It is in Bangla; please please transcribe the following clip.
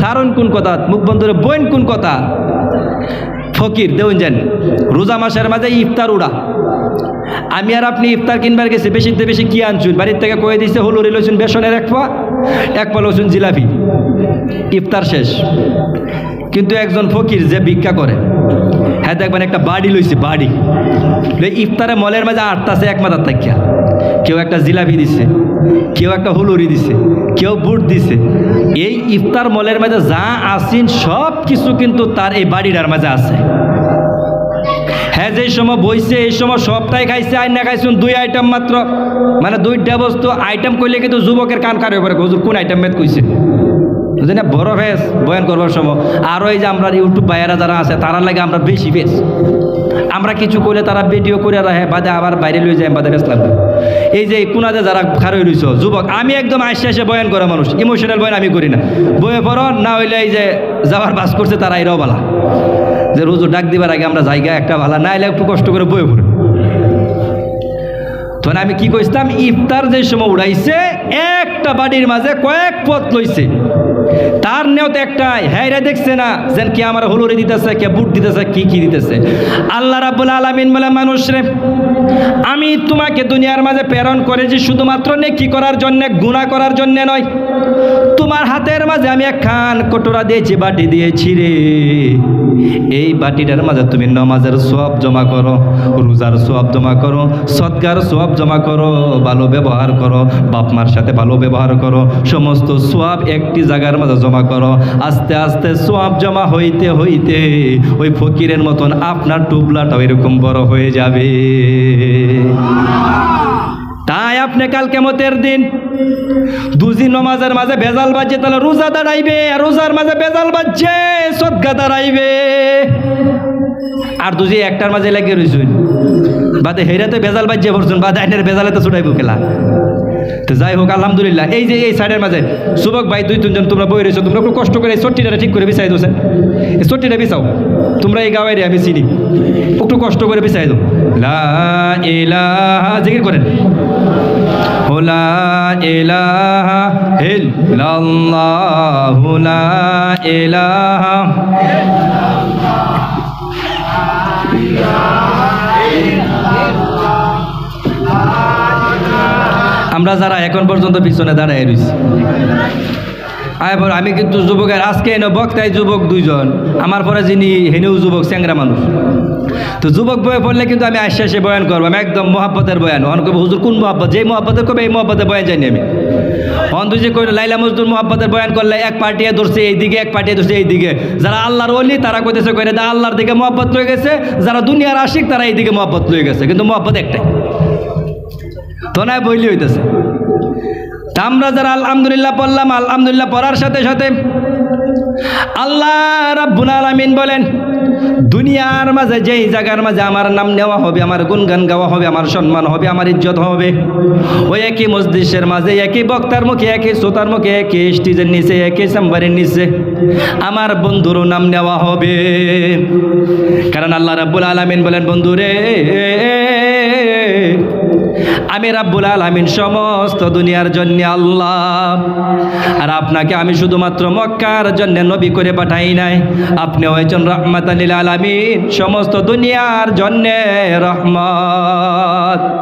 সারণ কোন কথা, মুখ বন্ধুরে বইন কোন কথা? ফকির, দেউন যান। রোজা মাসের মাঝে ইফতার উড়া। আমি আর আপনি ইফতার কিনবার গেছি, বেশিতে বেশি কি আনছুন? বাড়ির থেকে কয়ে দিচ্ছে হলুরি লইছুন বেসনের এক পা এক পা লইছুন জিলাপি। ইফতার শেষ। কিন্তু একজন ফকির যে ভিক্ষা করে হ্যাঁ দেখবেন একটা বাড়ি লইছে, বাড়ি। ইফতারে মলের মাঝে আটতাছে এক মাথার থাকিয়া কেউ একটা জিলাপি দিছে, কেউ একটা হুলুরি দিছে, কেউ বুট দিছে এই ইফতার মলের মাঝে যা আসিন সব কিছু কিন্তু তার এই বাড়িটার মাঝে আছে। হ্যাঁ যে সময় বইছে, এই সময় সবটাই খাইছে আইন না খাইছুন দুই আইটেম মাত্র। মানে দুইটা বস্তু আইটেম করলে কিন্তু যুবকের কান কারে পারে হুজুর কোন আইটেম মেদ কইছে? বুঝলি না বড় ফেস বয়ান করবার সময়। আরও এই যে আমরা ইউটিউব ভাইয়েরা যারা আছে তারা লাগে আমরা বেশি ফেস আমরা কিছু করলে তারা ভিডিও করে রাখে, বাদে আবার বাইরে লয়ে যায়, বাদে ফেস লাগবে। এই যে কোনাতে যারা খারই রইছ, যুবক, আমি একদম আসে আসে বয়ান করা মানুষ ইমোশনাল বয়ান আমি করি না। বয়ে পড়ো, না হইলে এই যে যাওয়ার বাস করছে তারা এরাও বালা। যে রোজ ডাক দিবার আগে আমরা জায়গা একটা ভালা না এলে একটু কষ্ট করে বয়ে পড়ে। তখন আমি কি কইতাম ইফতার যে সময় উড়াইছে, একটা বাড়ির মাঝে কয়েক পথ লইছে। তার নেওত একটাই হ্যাঁ দেখছে না। যেন কি আমার হলুরে দিতেছে, কে বুট দিতেছে, কি কি দিতেছে? আল্লাহ রাব্বুল আলামিন বলে, মানুষ রে, আমি তোমাকে দুনিয়ার মাঝে প্রেরণ করেছি শুধুমাত্র নেকি করার জন্য গুণা করার জন্য নয়। তোমার হাতের মাঝে আমি এক খান কটোরা দিয়েছি, বাটি দিয়েছি রে। এই বাটিটার মাঝে তুমি নমাজের সব জমা করো, রোজার সব জমা করো সৎকার সব জমা করো, ভালো ব্যবহার করো, বাপ মার সাথে ভালো ব্যবহার করো, সমস্ত সোয়াব একটি জায়গার মাঝে জমা করো। আস্তে আস্তে সোয়াব জমা হইতে হইতে ওই ফকিরের মতন আপনার টুবলাটাও এরকম বড় হয়ে যাবে। তাই আপনি কাল কেমতের দিন দুজি নমাজের মাঝে ভেজাল বাজছে, তাহলে রোজা দাঁড়াইবে রোজার মাঝে ভেজাল বাজছে সদকা দাঁড়াইবে। আর দুজি একটার মাঝে লেগে রইছুন। বাদে হেরাতে ভেজাল বাজছে পড়ছুন বাদে আইনের ভেজালে তো ছুটাইব খেলা তো যাই হোক, আলহামদুলিল্লাহ, এই যে এই সাইডের মাঝে, সুবক ভাই দুই তিনজন তোমরা বই রয়েছো, তোমরা একটু কষ্ট করে এই চট্টিটা ঠিক করে বিছাই দোছেন এই চট্টিটা বিছাও, তোমরা এই গাঁয়ের আমি চিনি। একটু কষ্ট করে বিছাই দাও। লা ইলাহা, জিকির করেন। লা ইলাহা ইল্লাল্লাহু লা ইলাহা আমরা যারা এখন পর্যন্ত পিছনে দাঁড়ায় রয়েছি আমি কিন্তু যুবকের, আজকে এনে বক্তায় যুবক দুইজন, আমার পরে যিনি হেনেও যুবক, চ্যাংরা মানুষ। তো যুবক বয়ে পড়লে কিন্তু আমি আশ্বাসে আসে বয়ান করব, আমি একদম মহাব্বতের বয়ান। অন করব হুজুর, কোন মহাব্বত? যেই মহাব্বতের করবে এই মহাব্বতের বয়ান জানি আমি। অন্ত যে কইল, লাইলা মজদুর মহাব্বতের বয়ান করলে এক পার্টিয়ে ধরছে এইদিকে, এক পার্টিয়ে ধরছে এইদিকে। যারা আল্লাহর অলি তারা কইতেছে, কইরে আল্লাহর দিকে মহাব্বত রয়ে গেছে। যারা দুনিয়ার আশিক, তারা এইদিকে মহাব্বত রয়ে গেছে। কিন্তু মহাব্বত একটাই। তো না বইলি হইতেছে। তা আমরা যারা আলহামদুলিল্লাহ পড়লাম, আলহামদুলিল্লাহ পড়ার সাথে সাথে আল্লাহ রাব্বুল আলামিন বলেন, দুনিয়ার মাঝে, যেই জায়গার মাঝে আমার নাম নেওয়া হবে, আমার গুনগান গাওয়া হবে, আমার সম্মান হবে, আমার ইজ্জত হবে, ওই একই মসজিদের মাঝে, একই বক্তার মুখে, একই শ্রোতার মুখে, একই স্টেজের নিচে, একই চেম্বারের নিচে আমার বন্ধুরও নাম নেওয়া হবে। কারণ আল্লাহ রাব্বুল আলামিন বলেন, বন্ধুরে আমি রাব্বুল আলামিন সমস্ত দুনিয়ার জন্য আল্লাহ। আর আপনাকে আমি শুধুমাত্র মক্কার জন্য নবী করে পাঠাই নাই। আপনি হয়েছেন রহমাত আলামিন, সমস্ত দুনিয়ার জন্যে রহমত।